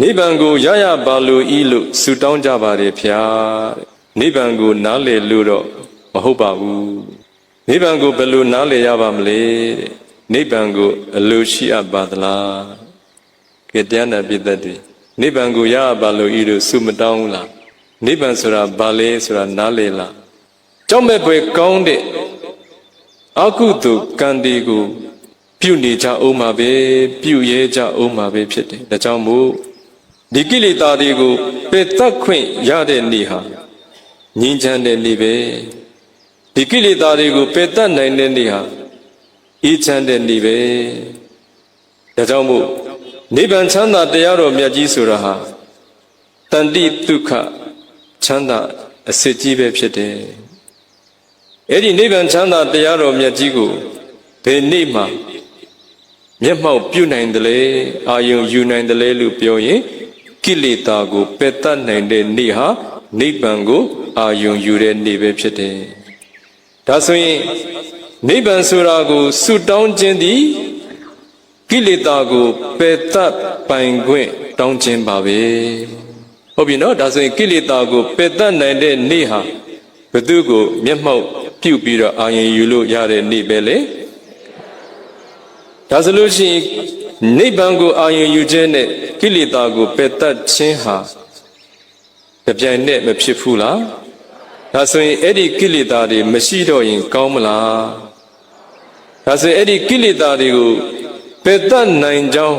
နိဗ္ဗာန်ကိုရရပါလို့ဤလို့ဆုတောင်းကြပါတယ်ဖျားတဲ့နိဗ္ဗာန်ကိုနားလည်လို့တော့မဟုတ်ပါဘူးနိဗ္ဗာန်ကိုဘယ်လိုနားလည်ရပါမလဲတဲ့နိဗ္ဗာန်ကိုအလိုရှိအပ်ပါသလားကဲတရားနာပိသက်တွေနိဗ္ဗာန်ကိုရရပါလို့ဤလို့ဆုမတောင်းဘူးလားနိဗ္ဗာန်ဆိုတာဘာလဲဆိုတာနားလည်လားကြောက်မဲ့ပွဲကောင်းတဲ့အကုသိုလ်ကံဒီကို ပြုနေကြအောင်ပါပဲပြုရဲကြအောင်ပါပဲဖြစ်တယ်ဒါကြောင့်မို့ ဒီကိလေသာတွေကိုပယ်တတ်ခွင့်ရတဲ့နေ့ဟာငြိမ်းချမ်းတဲ့နေ့ပဲဒီကိလေသာတွေကိုပယ်တတ်နိုင်တဲ့နေ့ဟာအေးချမ်းတဲ့နေ့ပဲဒါကြောင့်မို့နိဗ္ဗာန်ချမ်းသာတရားတော်မြတ်ကြီးဆိုတာဟာတန်တိဒုက္ခချမ်းသာအစစ်ကြီးပဲဖြစ်တယ်အဲ့ဒီနိဗ္ဗာန်ချမ်းသာတရားတော်မြတ်ကြီးကိုဘယ်နေ့မှမျက်မှောက်ပြုနိုင်တယ်လေအာယုံယူနိုင်တယ်လေလို့ပြောရင် ကိလေသာကိုပယ်တတ်နိုင်တဲ့နေ့ဟာနိဗ္ဗာန်ကိုအာယုံယူတဲ့နေ့ပဲဖြစ်တယ်ဒါဆိုရင်နိဗ္ဗာန်ဆိုတာကိုဆုတောင်းခြင်းသည်ကိလေသာကိုပယ်တတ်ပိုင်ခွင့်တောင်းခြင်းပါပဲဟုတ်ပြီနော်ဒါဆိုရင်ကိလေသာကိုပယ်တတ်နိုင်တဲ့နေ့ဟာဘယ်သူကိုမျက်မှောက်ပြုပြီးတော့အာရုံယူလို့ရတဲ့နေ့ပဲလေဒါဆိုလို့ရှိရင် နိဗ္ဗာန်ကိုအာရုံယူခြင်းနဲ့ကိလေသာကိုပယ်တတ်ခြင်းဟာကြပြိုင်နဲ့မဖြစ်ဘူးလားဒါဆိုရင်အဲ့ဒီကိလေသာတွေမရှိတော့ရင်ကောင်းမလားဒါဆိုရင်အဲ့ဒီကိလေသာတွေကိုပယ်တတ်နိုင်ကြောင်း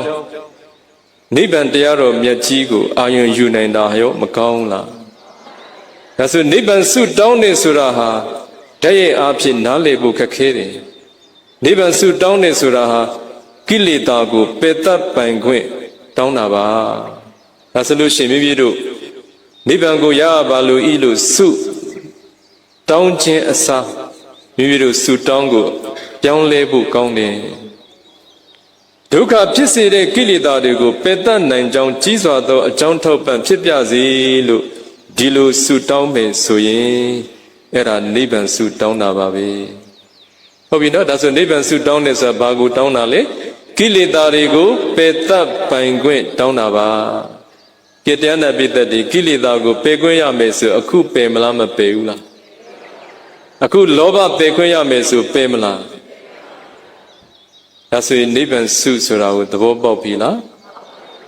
နိဗ္ဗာန်တရားတော်မြတ်ကြီးကိုအာရုံယူနိုင်တာရောမကောင်းလားဒါဆိုနိဗ္ဗာန်ဆုတောင်းနေဆိုတာဟာတည့်ရဲ့အားဖြင့်နားလည်ဖို့ခက်ခဲတယ်နိဗ္ဗာန်ဆုတောင်းနေဆိုတာဟာ ကိလေသာကိုပယ်တတ်ပိုင်ခွင့်တောင်းတာပါဒါဆိုလို့ရှိရင်မိမိတို့နိဗ္ဗာန်ကိုရရပါလို့ဤလို့ဆုတောင်းခြင်းအစားမိမိတို့ဆုတောင်းကိုပြောင်းလဲဖို့ကောင်းတယ်ဒုက္ခဖြစ်စေတဲ့ကိလေသာတွေကိုပယ်တတ်နိုင်ကြောင်းကြီးစွာသောအကြောင်းထောက်ပံ့ဖြစ်ပြစေလို့ဒီလိုဆုတောင်းမယ်ဆိုရင်အဲ့ဒါနိဗ္ဗာန်ဆုတောင်းတာပါပဲဟုတ်ပြီနော်ဒါဆိုနိဗ္ဗာန်ဆုတောင်းတယ်ဆိုတာဘာကိုတောင်းတာလဲ ကိလေသာတွေကိုပယ်တတ်ပိုင်ခွင့်တောင်းတာပါကတ္တယနာပိတ္တိကိလေသာကိုပယ်ခွင့်ရမယ်ဆိုအခုပယ်မလားမပယ်ဘူးလားအခုလောဘပယ်ခွင့်ရမယ်ဆိုပယ်မလားဒါဆိုရင်နိဗ္ဗာန်ဆုဆိုတာကိုသဘောပေါက်ပြီလား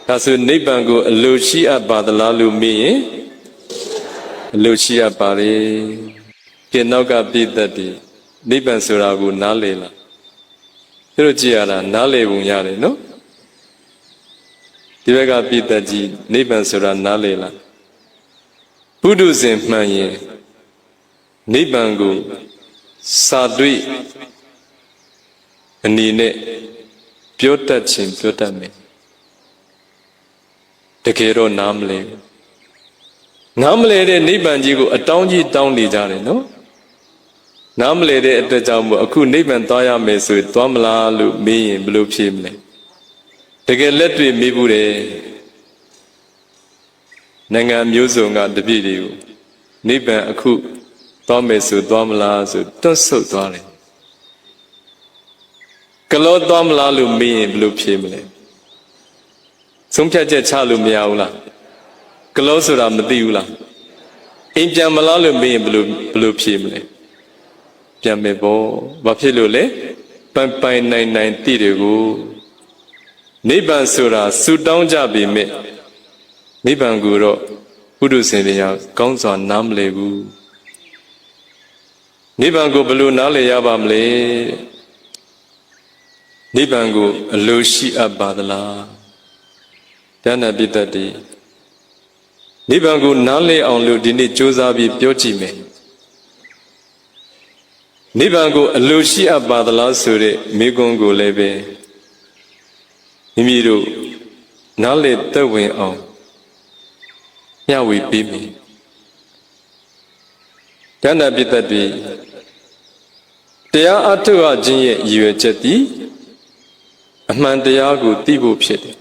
ဒါဆိုနိဗ္ဗာန်ကိုအလိုရှိအပ်ပါသလားလို့မေးရင်အလိုရှိအပ်ပါလေကဲနောက်ကပြည့်တတ်တယ်နိဗ္ဗာန်ဆိုတာကိုနားလည်လား သူတို့ကြည့်ရတာနားလည်ပုံရတယ်နော်ဒီဘက်ကပြည့်တတ်ကြီးနိဗ္ဗာန်ဆိုတာနားလည်လားဘုဒ္ဓဇင်မှန်ရင်နိဗ္ဗာန်ကိုစာတွေ့အနေနဲ့ပြောတတ်ခြင်းပြောတတ်မယ်တကယ်တော့နားမလဲဘူးနားမလဲတဲ့နိဗ္ဗာန်ကြီးကိုအတောင်းကြီးတောင်းနေကြတယ်နော် နားမလဲတဲ့အတွက်ကြောင့်မို့အခုနိဗ္ဗာန်သွားရမယ်ဆိုရင်သွားမလားလို့မေးရင်ဘယ်လိုဖြေမလဲတကယ်လက်တွေ့မေးဘူးတယ်နိုင်ငံမျိုးစုံကတပြည့်တွေကိုနိဗ္ဗာန်အခုသွားမယ်ဆိုသွားမလားဆိုတွတ်ဆုတ်သွားတယ်ကလောသွားမလားလို့မေးရင်ဘယ်လိုဖြေမလဲဆုံးဖြတ်ချက်ချလို့မရဘူးလားကလောဆိုတာမသိဘူးလားအိမ်ပြန်မလားလို့မေးရင်ဘယ်လိုဘယ်လိုဖြေမလဲ ပြန်မယ်ပေါ့ဘာဖြစ်လို့လဲပိုင်ပိုင်နိုင်နိုင်တည်တွေကိုနိဗ္ဗာန်ဆိုတာဆူတောင်းကြပြီမဲ့နိဗ္ဗာန်ကိုတော့ပုရုဇဉ်တွေကကောင်းစွာနားမလည်ဘူးနိဗ္ဗာန်ကိုဘယ်လိုနားလည်ရပါမလဲနိဗ္ဗာန်ကိုအလိုရှိအပ်ပါသလားတဏ္ဍပိတ္တိနိဗ္ဗာန်ကိုနားလည်အောင်လို့ဒီနေ့ကြိုးစားပြီးပြောကြည့်မယ် နိဗ္ဗာန်ကိုအလိုရှိအပ်ပါသလားဆိုတဲ့မိကွန်းကိုလည်းပဲမိမိတို့နားလည်သက်ဝင်အောင်ညှဝေပေးမယ်တဏ္ဍပိတ္တိတရားအထုအခြင်းရဲ့ရည်ရွယ်ချက်သည်အမှန်တရားကိုသိဖို့ဖြစ်တယ်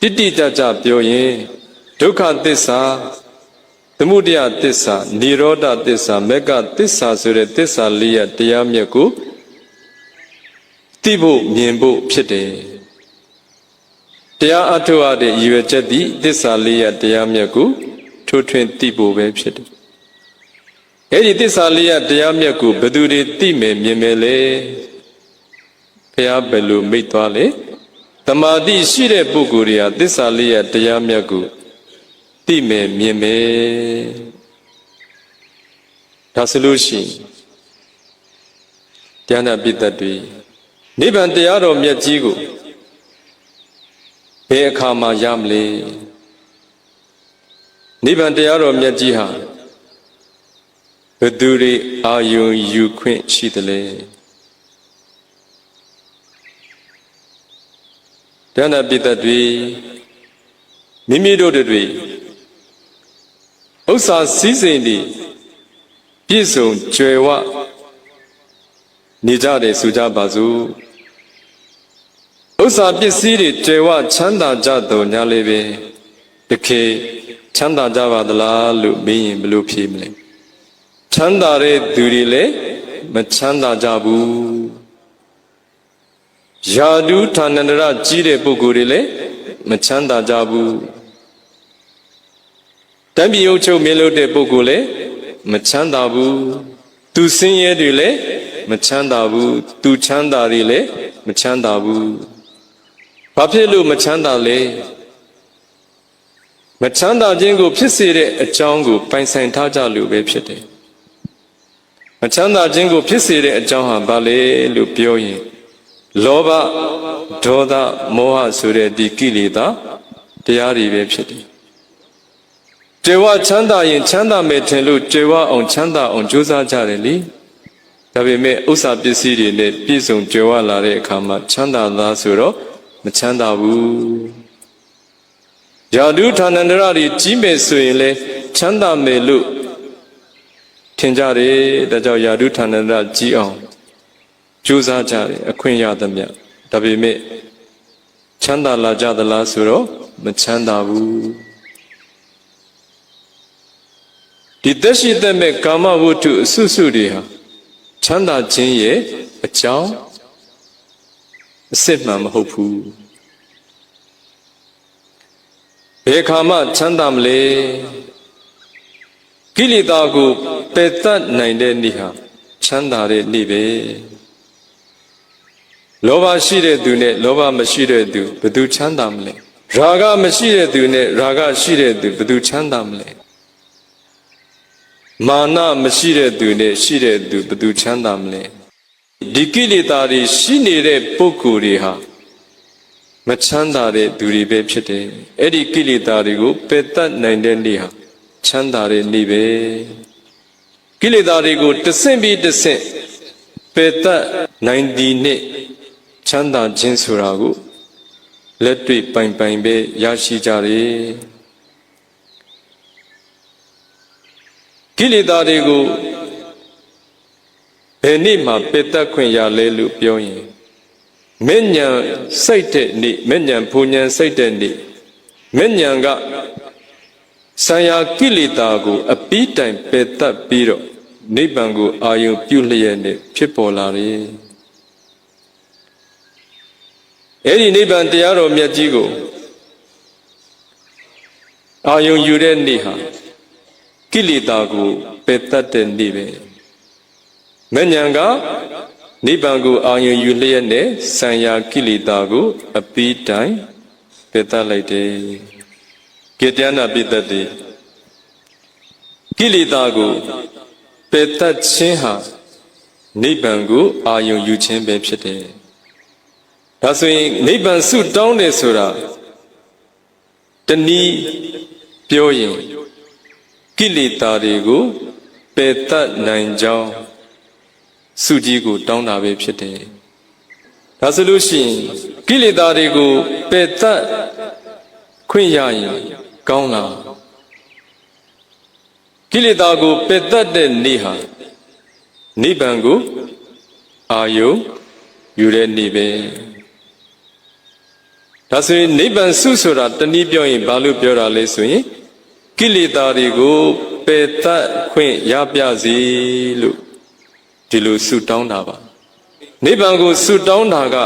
တိတိကျကျပြောရင်ဒုက္ခသစ္စာ သမုဒယသစ္စာនិရောဓသစ္စာမေကသစ္စာဆိုတဲ့သစ္စာလေးရတရားမြတ်ကိုသိဖို့မြင်ဖို့ဖြစ်တယ်တတရားအထုအပ်တဲ့ရည်ရွယ်ချက်သည်သစ္စာလေးရတရားမြတ်ကိုထိုးထွင်းသိဖို့ပဲဖြစ်တယ်အဲ့ဒီသစ္စာလေးရတရားမြတ်ကိုဘယ်သူတွေသိမယ်မြင်မယ်လဲဘုရားဘယ်လိုမိတ်သွားလဲတမာတိရှိတဲ့ပုဂ္ဂိုလ်တွေဟာသစ္စာလေးရတရားမြတ်ကို သိမယ်မြင်မယ်ဒါဆိုလို့ရှိရင်တရားနာပိတ္တတွေနိဗ္ဗာန်တရားတော်မြတ်ကြီးကိုဘယ်အခါမှရမလဲနိဗ္ဗာန်တရားတော်မြတ်ကြီးဟာဘယ်သူတွေအာယုံယူခွင့်ရှိသလဲတရားနာပိတ္တတွေမိမိတို့တွေ ဥစ္စာစည်းစိမ်တွေပြည့်စုံကြွယ်ဝနေကြတယ်ဆိုကြပါစို့ဥစ္စာပစ္စည်းတွေကြွယ်ဝချမ်းသာကြတော်ညာလေးပဲတခေချမ်းသာကြပါသလားလို့မေးရင်ဘယ်လိုဖြေမလဲချမ်းသာတဲ့သူတွေလည်းမချမ်းသာကြဘူးယာဒုဌာနန္တရကြီးတဲ့ပုဂ္ဂိုလ်တွေလည်းမချမ်းသာကြဘူး တံပြည်ုပ်ချုပ်မြင်လို့တဲ့ပုဂ္ဂိုလ်လည်းမချမ်းသာဘူးသူစင်းရဲတွေလည်းမချမ်းသာဘူးသူချမ်းသာတွေလည်းမချမ်းသာဘူးဘာဖြစ်လို့မချမ်းသာလဲမချမ်းသာခြင်းကို ဖြစ်စေတဲ့အကြောင်းကိုပိုင်ဆိုင်ထားကြလို့ပဲဖြစ်တယ်မချမ်းသာခြင်းကို ဖြစ်စေတဲ့အကြောင်းဟာဘာလဲလို့ပြောရင်လောဘဒေါသမောဟဆိုတဲ့ဒီကိလေသာတရားတွေပဲဖြစ်တယ် ကျေဝချမ်းသာရင်ချမ်းသာမယ်ထင်လို့ကျေဝအောင်ချမ်းသာအောင်ကြိုးစားကြတယ်လေဒါပေမဲ့ဥစ္စာပစ္စည်းတွေနဲ့ပြည့်စုံကြွယ်ဝလာတဲ့အခါမှာချမ်းသာသားဆိုတော့မချမ်းသာဘူးယာဒုဌာနန္တရတွေကြီးမယ်ဆိုရင်လေချမ်းသာမယ်လို့ထင်ကြတယ်ဒါကြောင့်ယာဒုဌာနန္တရကြီးအောင်ကြိုးစားကြတယ်အခွင့်ရသမျှဒါပေမဲ့ချမ်းသာလာကြသလားဆိုတော့မချမ်းသာဘူး ဒီသက်ရှိသက်မဲ့ကာမဝတ္ထုအစွစုတွေဟာချမ်းသာခြင်းရဲ့အကြောင်းအစစ်မှန်မဟုတ်ဘူးဘယ်ခါမှချမ်းသာမလဲကိလေသာကိုပယ်တတ်နိုင်တဲ့နေ့ဟာချမ်းသာတဲ့နေ့ပဲလောဘရှိတဲ့သူနဲ့လောဘမရှိတဲ့သူဘယ်သူချမ်းသာမလဲရာဂမရှိတဲ့သူနဲ့ရာဂရှိတဲ့သူဘယ်သူချမ်းသာမလဲ မာနမရှိတဲ့သူနဲ့ရှိတဲ့သူဘယ်သူချမ်းသာမလဲဒီကိလေသာတွေရှိနေတဲ့ပုဂ္ဂိုလ်တွေဟာမချမ်းသာတဲ့သူတွေပဲဖြစ်တယ်အဲ့ဒီကိလေသာတွေကိုပယ်တတ်နိုင်တဲ့နေ့ဟာချမ်းသာတဲ့နေ့ပဲကိလေသာတွေကိုတဆင့်ပြီးတဆင့်ပယ်တတ်နိုင်ဒီနေ့ချမ်းသာခြင်းဆိုတာကိုလက်တွေ့ပိုင်ပိုင်ပဲရရှိကြတယ် ကိလေသာတွေကိုဘယ်နေ့မှပယ်တတ်ခွင့်ရလဲလို့ပြောရင်မေညာစိတ်တဲ့နေ့မေညာဘုံညာစိတ်တဲ့နေ့မေညာကဆံယာကိလေသာကို အပီးတိုင်ပယ်တတ်ပြီးတော့နိဗ္ဗာန်ကိုအာယုံပြုလျက်နဲ့ဖြစ်ပေါ်လာတယ်အဲ့ဒီနိဗ္ဗာန်တရားတော်မြတ်ကြီးကိုအာယုံယူတဲ့နေ့ဟာ ကိလေသာကိုပယ်တတ်တဲ့နေ့ပဲမဉ္ဇဏ်ကနိဗ္ဗာန်ကိုအာယုံယူလျက်နဲ့ဆံယာကိလေသာကိုအပီးတိုင်ပယ်တတ်လိုက်တယ်ကေတ္တနာပိတ္တိကိလေသာကိုပယ်တတ်ခြင်းဟာနိဗ္ဗာန်ကိုအာယုံယူခြင်းပဲဖြစ်တယ်ဒါဆိုရင်နိဗ္ဗာန်ဆုတောင်းတယ်ဆိုတာတနည်းပြောရင် ကိလေသာတွေကိုပယ်တတ်နိုင်ကြောင်းဆုကြီးကိုတောင်းတာပဲဖြစ်တယ်ဒါဆိုလို့ရှိရင်ကိလေသာတွေကိုပယ်တတ်ခွင့်ရရင်ကောင်းလားကိလေသာကိုပယ်တတ်တဲ့နေ့ဟာနိဗ္ဗာန်ကိုအာယုယူတဲ့နေ့ပဲဒါဆိုရင်နိဗ္ဗာန်ဆုဆိုတာတနည်းပြောရင်ဘာလို့ပြောတာလဲဆိုရင် ကိလေသာတွေကိုပယ်တတ်ခွင့်ရပြစီလို့ဒီလိုဆုတောင်းတာပါနိဗ္ဗာန်ကိုဆုတောင်းတာက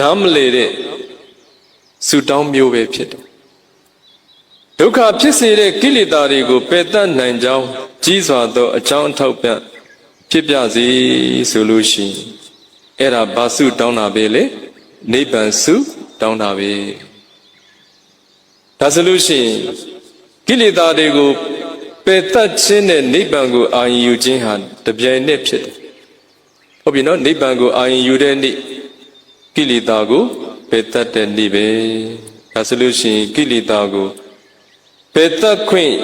နားမလေတဲ့ဆူတောင်းမျိုးပဲဖြစ်တယ်ဒုက္ခဖြစ်စေတဲ့ကိလေသာတွေကိုပယ်တတ်နိုင်ကြောင်းကြီးစွာသောအကြောင်းအထောက်ပံ့ဖြစ်ပြစေဆိုလို့ရှိရင်အဲ့ဒါဘာစုတောင်းတာပဲလေနိဗ္ဗာန်စုတောင်းတာပဲ ဒါဆိုလို့ရှိရင်ကိလေသာတွေကိုပယ်တတ်ခြင်းနဲ့နိဗ္ဗာန်ကိုအာရုံယူခြင်းဟာတပြိုင်နက်ဖြစ်တယ်ဟုတ်ပြီနော်နိဗ္ဗာန်ကိုအာရုံယူတဲ့နေ့ကိလေသာကိုပယ်တတ်တဲ့နေ့ပဲဒါဆိုလို့ရှိရင်ကိလေသာကိုပယ်တတ်ခွင့်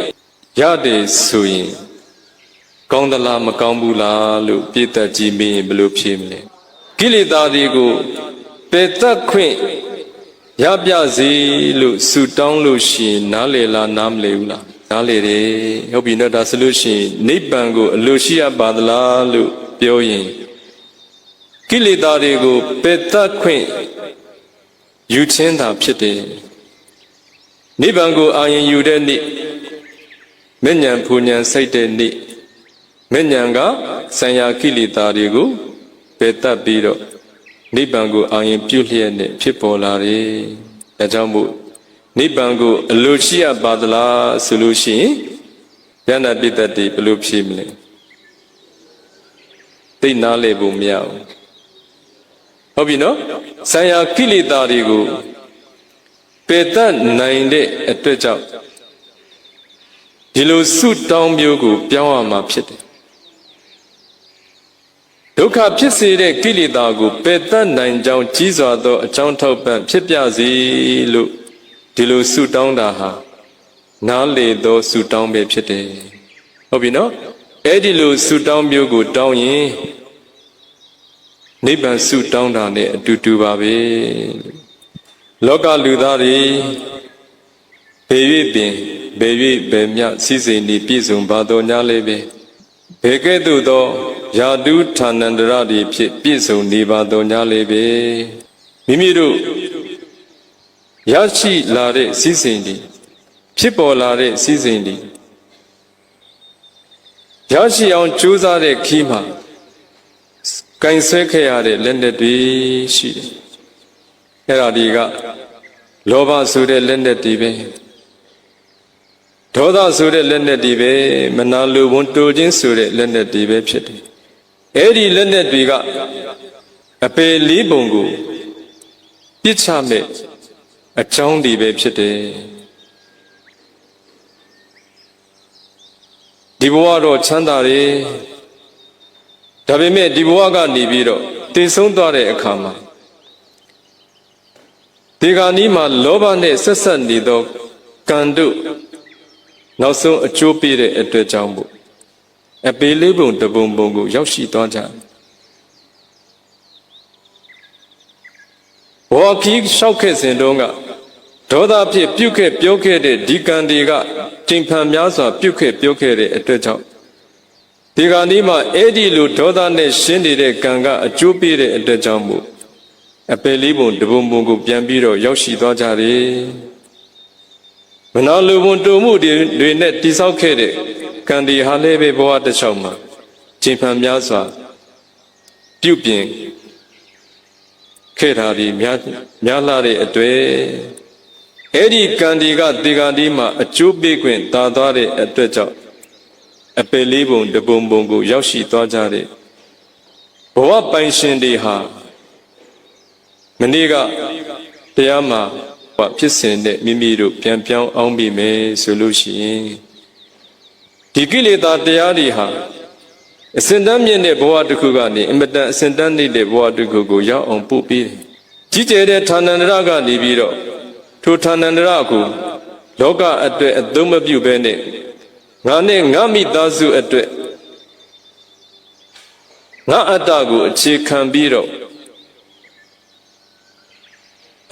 ရတယ်ဆိုရင်ကောင်းသလားမကောင်းဘူးလားလို့ပြည့်တတ်ကြည့်မင်းဘယ်လိုဖြေမလဲကိလေသာတွေကိုပယ်တတ်ခွင့် ရပြစေလို့ဆူတောင်းလို့ရှိရင်နားလေလားနားမလေဘူးလားနားလေတယ်ဟုတ်ပြီနော်ဒါဆိုလို့ရှိရင်နိဗ္ဗာန်ကိုအလိုရှိရပါသလားလို့ပြောရင်ကိလေသာတွေကိုပယ်တတ်ခွင့်ယူခြင်းသာဖြစ်တယ်နိဗ္ဗာန်ကိုအာရုံယူတဲ့နေ့မဉ္ဇဉ်ဖူဉ္ဇဉ်စိတ်တဲ့နေ့မဉ္ဇဉ်ကဆံရကိလေသာတွေကိုပယ်တတ်ပြီးတော့ နိဗ္ဗာန်ကိုအာရုံပြုလျက်နဲ့ဖြစ်ပေါ်လာတယ်။ဒါကြောင့်မို့နိဗ္ဗာန်ကိုအလိုရှိရပါသလားဆိုလို့ရှိရင်ဉာဏပိတ္တတိဘယ်လိုဖြေမလဲ။သိနာလေဖို့မရဘူး။ဟုတ်ပြီနော်။ဆံရကိလေသာတွေကိုပယ်တတ်နိုင်တဲ့အတွက်ကြောင့်ဒီလိုဆုတောင်းမျိုးကိုပြောင်းရမှာဖြစ်တယ် ဒုက္ခဖြစ်စေတဲ့ကိလေသာကိုပယ်တတ်နိုင်ကြောင်းကြီးစွာသောအကြောင်းထောက်ပံ့ဖြစ်ပြစေလို့ဒီလိုဆုတောင်းတာဟာနားလေသောဆုတောင်းပဲဖြစ်တယ်ဟုတ်ပြီနော်အဲ့ဒီလိုဆုတောင်းမျိုးကိုတောင်းရင်နိဗ္ဗာန်ဆုတောင်းတာနဲ့အတူတူပါပဲလောကလူသားတွေဘေ၍ပင်ဘေ၍ဘယ်မြစည်းစိမ်ဤပြည့်စုံပါတော်ညာလေးပဲဘေကဲ့သို့သော ယာတုဌာနန္တရတွေဖြစ်ပြည့်စုံနေပါတော်ညာလေးပဲမိမိတို့ရရှိလာတဲ့စည်းစိမ်တွေဖြစ်ပေါ်လာတဲ့စည်းစိမ်တွေရရှိအောင်ကြိုးစားတဲ့ခီးမှာကင်ဆဲခဲ့ရတဲ့လက်နက်တွေရှိတယ်အဲ့ဒါတွေကလောဘဆိုတဲ့လက်နက်တွေပဲဒေါသဆိုတဲ့လက်နက်တွေပဲမနာလိုဝန်တိုခြင်းဆိုတဲ့လက်နက်တွေပဲဖြစ်တယ် အဲ့ဒီလက်နက်တွေကအပေလေးပုံကိုပြစ်ချမဲ့အကြောင်းတွေပဲဖြစ်တယ်ဒီဘဝတော့ချမ်းသာတယ်ဒါပေမဲ့ဒီဘဝကနေပြီးတော့တည်ဆုံးသွားတဲ့အခါမှာဒီကနေ့မှာလောဘနဲ့ဆက်ဆက်နေသောကံတို့နောက်ဆုံးအကျိုးပေးတဲ့အတွက်ကြောင့်မို့ အပေလေးပုံတပုံပုံကိုရောက်ရှိသွားကြဘောခီးလျှောက်ခဲ့စဉ်တုန်းကဒေါသဖြစ်ပြုတ်ခဲ့ပြောခဲ့တဲ့ဒီကံတွေကချိန်ဖန်များစွာပြုတ်ခဲ့ပြောခဲ့တဲ့အတွက်ကြောင့်ဒီကနေ့မှာအဲ့ဒီလိုဒေါသနဲ့ရှင်းနေတဲ့ကံကအကျိုးပေးတဲ့အတွက်ကြောင့်မို့အပယ်လေးပုံတပုံပုံကိုပြန်ပြီးတော့ရောက်ရှိသွားကြတယ်မနာလိုဝန်တုံမှုတွေနဲ့တိဆောက်ခဲ့တဲ့ ကံဒီဟာလည်းပဲဘဝတစ်ချောင်းမှာချိန်ဖန်များစွာပြုပြင်ခဲ့တာဒီများများလာတဲ့အတွေ့အဲ့ဒီကံဒီကဒီကံဒီမှာအကျိုးပေးခွင့်တာသွားတဲ့အတွက်ကြောင့်အပယ်လေးပုံတပုံပုံကို ရောက်ရှိသွားကြတဲ့ဘဝပိုင်ရှင်တွေဟာမနေ့ကတရားမှာဖြစ်စဉ်နဲ့မိမိတို့ပြန်ပြောင်းအောင်ပြီမယ်ဆိုလို့ရှိရင် ဒီကိလေသာတရားတွေဟာအစင်တန်းမြင့်တဲ့ဘဝတစ်ခုကနေအမတန်အစင်တန်းနေတဲ့ဘဝတစ်ခုကိုရောက်အောင်ပို့ပြီးတယ်ကြီးကျယ်တဲ့ဌာနန္တရကနေပြီးတော့ထိုဌာနန္တရကိုလောကအတွက်အသုံးမပြုဘဲနဲ့ငါနဲ့ငါမိသားစုအတွက်ငါအတ္တကိုအခြေခံပြီးတော့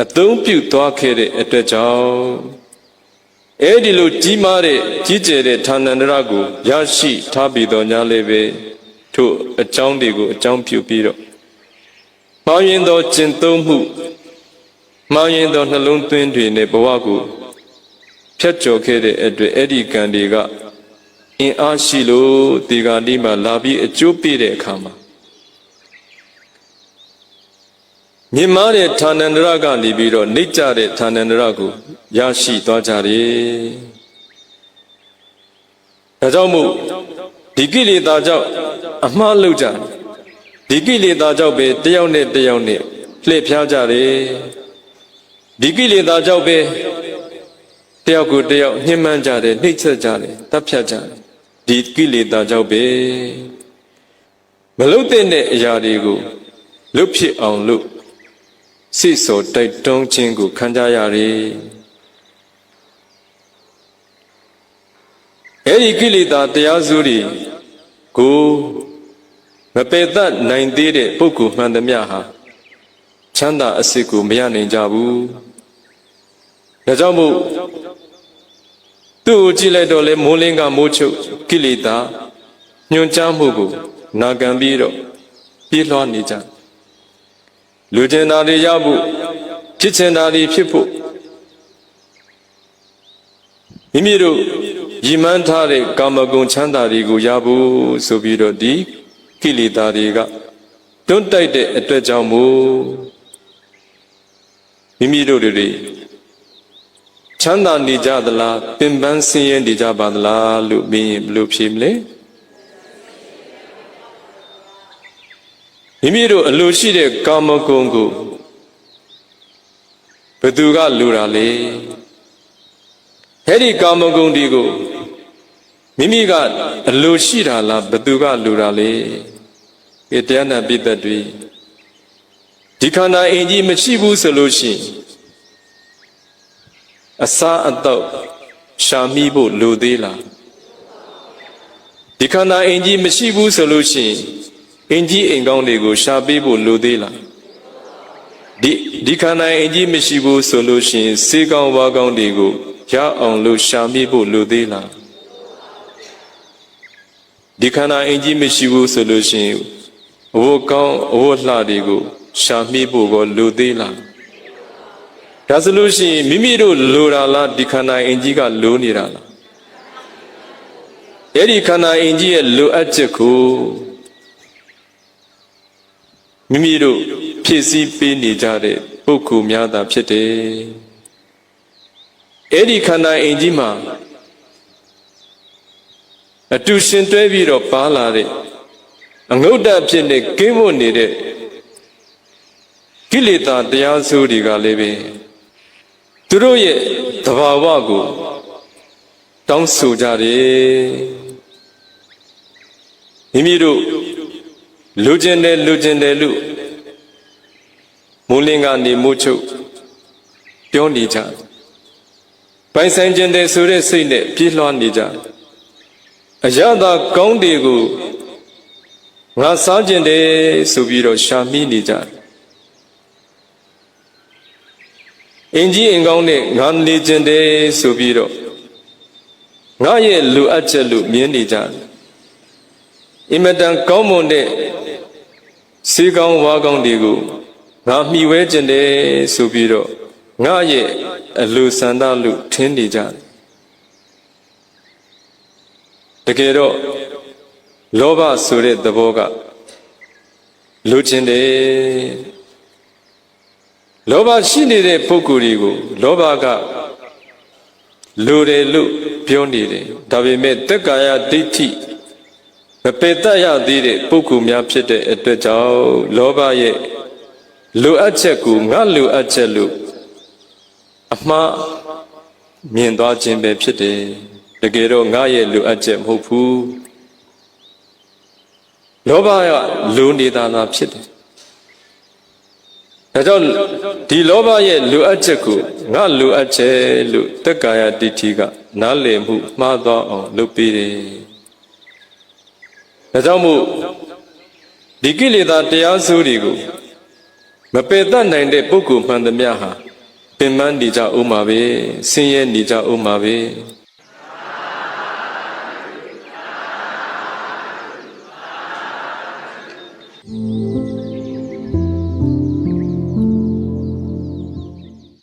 အသုံးပြုသွားခဲ့တဲ့အတွက်ကြောင့် အဲဒီလိုကြီးမားတဲ့ကြီးကျယ်တဲ့ဌာနန္တရကိုရရှိထားပြီးတော့ညာလည်းပဲထို့အကြောင်းတွေကိုအကြောင်းပြုပြီးတော့မောင်းရင်သောကျင့်သုံးမှုမောင်းရင်သောနှလုံးသွင်းတွေနဲ့ဘဝကိုဖြတ်ကျော်ခဲ့တဲ့အတွက်အဲ့ဒီကံတွေကအင်အားရှိလို့ဒီကနေ့မှလာပြီးအကျိုးပေးတဲ့အခါမှာ မြင်မာတဲ့ဌာနန္တရကနေပြီးတော့နှိမ့်ကြတဲ့ဌာနန္တရကိုရရှိသွားကြတယ်ဒါကြောင့်မို့ဒီကိလေသာကြောင့်အမှားလုပ်ကြတယ်ဒီကိလေသာကြောင့်ပဲတယောက်နဲ့တယောက်နဲ့လှည့်ဖျားကြတယ်ဒီကိလေသာကြောင့်ပဲတယောက်ကိုတယောက်ညှဉ်းပန်းကြတယ်နှိမ့်ဆက်ကြတယ်တပ်ဖြတ်ကြတယ်ဒီကိလေသာကြောင့်ပဲမလုတ်တဲ့အရာတွေကိုလွတ်ဖြစ်အောင်လို့ စိတ်စောတိုက်တွန်းခြင်းကိုခံကြရတယ်အဲ့ဒီကိလေသာတရားစုတွေကိုမပယ်တတ်နိုင်သေးတဲ့ပုဂ္ဂိုလ်မှန်သမျှဟာချမ်းသာအစစ်ကိုမရနိုင်ကြဘူးဒါကြောင့်မို့သူ့ကိုကြည့်လိုက်တော့လေမိုးလင်းကမိုးချုပ်ကိလေသာညွန်ကြားမှုကိုနာခံပြီးတော့ပြေးလွှားနေကြ လူကျင်တာတွေရဖို့ဖြစ်ချင်တာတွေဖြစ်ဖို့မိမိတို့ရည်မှန်းထားတဲ့ကာမဂုဏ်ချမ်းသာတွေကိုရဖို့ဆိုပြီးတော့ဒီကိလေသာတွေကတွန်းတိုက်တဲ့အတွက်ကြောင့်မို့မိမိတို့တွေချမ်းသာနေကြသလားပင်ပန်းဆင်းရဲနေကြပါသလားလို့မင်းရင်ဘယ်လိုဖြေမလဲ မိမိတို့အလိုရှိတဲ့ကာမဂုဏ်ကိုဘယ်သူကလူတာလဲအဲ့ဒီကာမဂုဏ်ဒီကိုမိမိကအလိုရှိတာလားဘယ်သူကလူတာလဲဒီတရားနာပိသက်တွေဒီခန္ဓာအင်ကြီးမရှိဘူးဆိုလို့ရှိရင်အစာအတော့ရှာမိဖို့လိုသေးလားဒီခန္ဓာအင်ကြီးမရှိဘူးဆိုလို့ရှိရင် အင်ကြီးအိမ်ကောင်းတွေကိုရှာပေးဖို့လိုသေးလားဒီဒီခန္ဓာအင်ကြီးမရှိဘူးဆိုလို့ရှိရင်စေကောင်းဝါကောင်းတွေကိုရအောင်လို့ရှာမိဖို့လိုသေးလားဒီခန္ဓာအင်ကြီးမရှိဘူးဆိုလို့ရှိရင်အဝတ်ကောင်းအဝတ်လှတွေကိုရှာမိဖို့ကိုလိုသေးလားဒါဆိုလို့ရှိရင်မိမိတို့လိုတာလားဒီခန္ဓာအင်ကြီးကလိုနေတာလားအဲ့ဒီခန္ဓာအင်ကြီးရဲ့လိုအပ်ချက်ကို မိမိတို့ဖြည့်ဆည်းပေးနေကြတဲ့ပုဂ္ဂိုလ်များသာဖြစ်တယ်အဲ့ဒီခန္ဓာအင်ကြီးမှာအတူရှင်တွဲပြီးတော့ပါလာတဲ့အငုတ်တဖြစ်နေကင်းမွတ်နေတဲ့ကိလေသာတရားစုတွေကလည်းပဲသူတို့ရဲ့သဘာဝကိုတောင်းဆိုကြတယ်မိမိတို့ လူကျင်တယ်လူကျင်တယ်လို့မိုးလင်းကနေမိုးချုပ်ပြောနေကြပိုင်ဆိုင်ခြင်းတယ်ဆိုတဲ့စိတ်နဲ့ပြေးလွှားနေကြအရသာကောင်းတွေကိုငါစားခြင်းတယ်ဆိုပြီးတော့ရှာမိနေကြတယ်အင်ကြီးအင်ကောင်းနဲ့ငါနေခြင်းတယ်ဆိုပြီးတော့ငါရဲ့လူအပ်ချက်လို့မြင်နေကြတယ်အင်မတန်ကောင်းမွန်တဲ့ စေကောင်းဝါကောင်းတွေကိုငါမှီဝဲခြင်းတယ်ဆိုပြီးတော့ငါရဲ့အလိုဆန္ဒလို့ထင်နေကြတယ်တကယ်တော့လောဘဆိုတဲ့သဘောကလူချင်းတယ်လောဘရှိနေတဲ့ပုဂ္ဂိုလ်တွေကိုလောဘကလူတယ်လို့ပြောနေတယ်ဒါပေမဲ့တက်ကာယဒိဋ္ဌိ မပယ်တတ်ရသေးတဲ့ပုဂ္ဂိုလ်များဖြစ်တဲ့အတွက်ကြောင့်လောဘရဲ့လိုအပ်ချက်ကိုငါလိုအပ်ချက်လို့အမှားမြင်သွားခြင်းပဲဖြစ်တယ်တကယ်တော့ငါရဲ့လိုအပ်ချက်မဟုတ်ဘူးလောဘကလိုနေတာလားဖြစ်တယ်ဒါကြောင့်ဒီလောဘရဲ့လိုအပ်ချက်ကိုငါလိုအပ်ချက်လို့တက္ကာယတိတိကနားလည်မှုမှားသွားအောင်လုပ်ပေးတယ် ဒါကြောင့်မို့ဒီကိလေသာတရားစုတွေကိုမပယ်တတ်နိုင်တဲ့ပုဂ္ဂိုလ်မှန်သမျှဟာပင်ပန်းနေကြဥမှာပဲဆင်းရဲနေကြဥမှာပဲ